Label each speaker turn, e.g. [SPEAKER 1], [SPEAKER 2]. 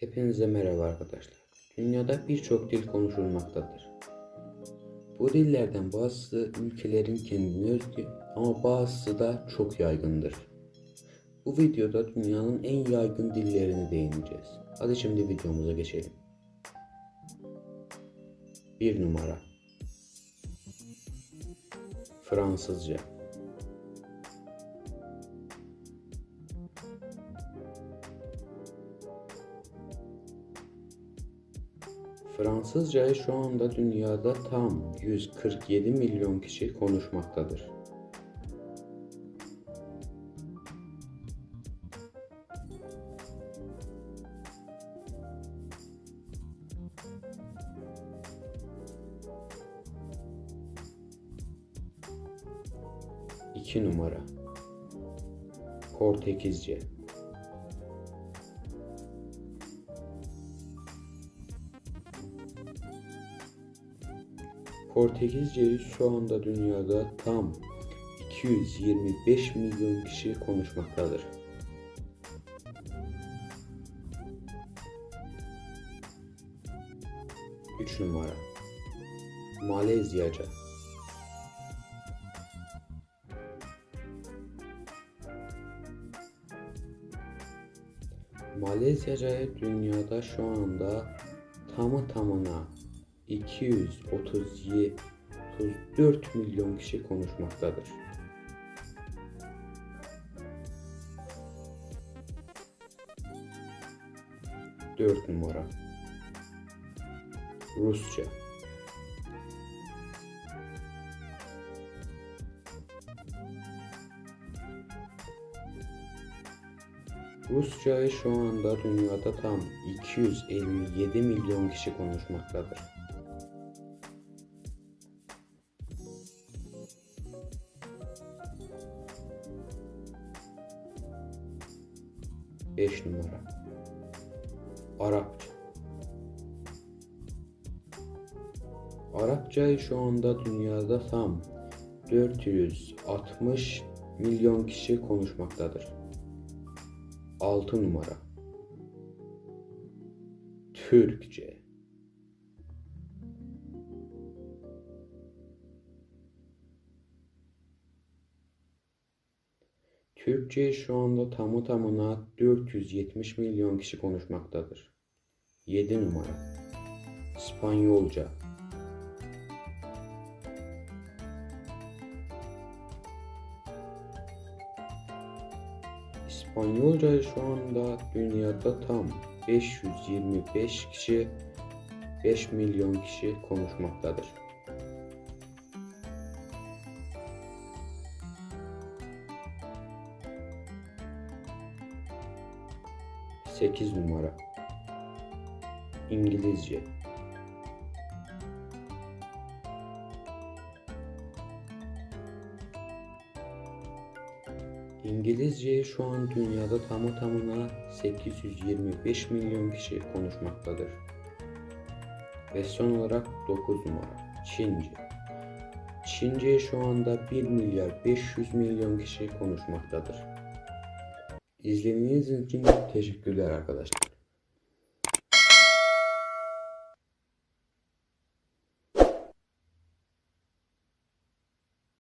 [SPEAKER 1] Hepinize merhaba arkadaşlar. Dünyada birçok dil konuşulmaktadır. Bu dillerden bazısı ülkelerin kendine özgü ama bazısı da çok yaygındır. Bu videoda dünyanın en yaygın dillerini değineceğiz. Hadi şimdi videomuza geçelim. 1 numara Fransızca Fransızcayı şu anda dünyada tam 147 milyon kişi konuşmaktadır. İki numara Portekizce Portekizceyi şu anda dünyada tam 225 milyon kişi konuşmaktadır. Üç numara Malezyaca Malezyacayı dünyada şu anda tamı tamına 237 34 milyon kişi konuşmaktadır. Dört numara Rusça Rusçayı şu anda dünyada tam 257 milyon kişi konuşmaktadır. Beş numara. Arapça. Arapçayı şu anda dünyada tam 460 milyon kişi konuşmaktadır. 6 numara. Türkçe Türkçe şu anda tamı tamına 470 milyon kişi konuşmaktadır. 7 numara İspanyolca İspanyolca şu anda dünyada tam 525 kişi 5 milyon kişi konuşmaktadır. Sekiz numara İngilizce İngilizceyi şu an dünyada tamı tamına 825 milyon kişi konuşmaktadır. Ve son olarak 9 numara Çince. Çinceyi şu anda 1 milyar 500 milyon kişi konuşmaktadır. İzlediğiniz için teşekkürler arkadaşlar.